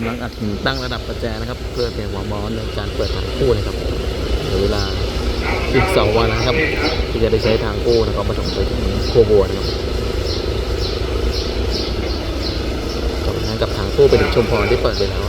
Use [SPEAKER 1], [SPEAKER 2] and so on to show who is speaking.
[SPEAKER 1] ำลังอัดหินตั้งระดับประแจนะครับ เพื่อเตรียมความร้อนในการเปิดทางคู่นะครับเหลือเวลาอีกสองวันนะครับ ที่จะได้ใช้ทางคู่นะครับมาส่งไปถึงโคบัวนะครับจากนั้นกับทางคู่ไปถึงชุมพรที่เปิดไปแล้ว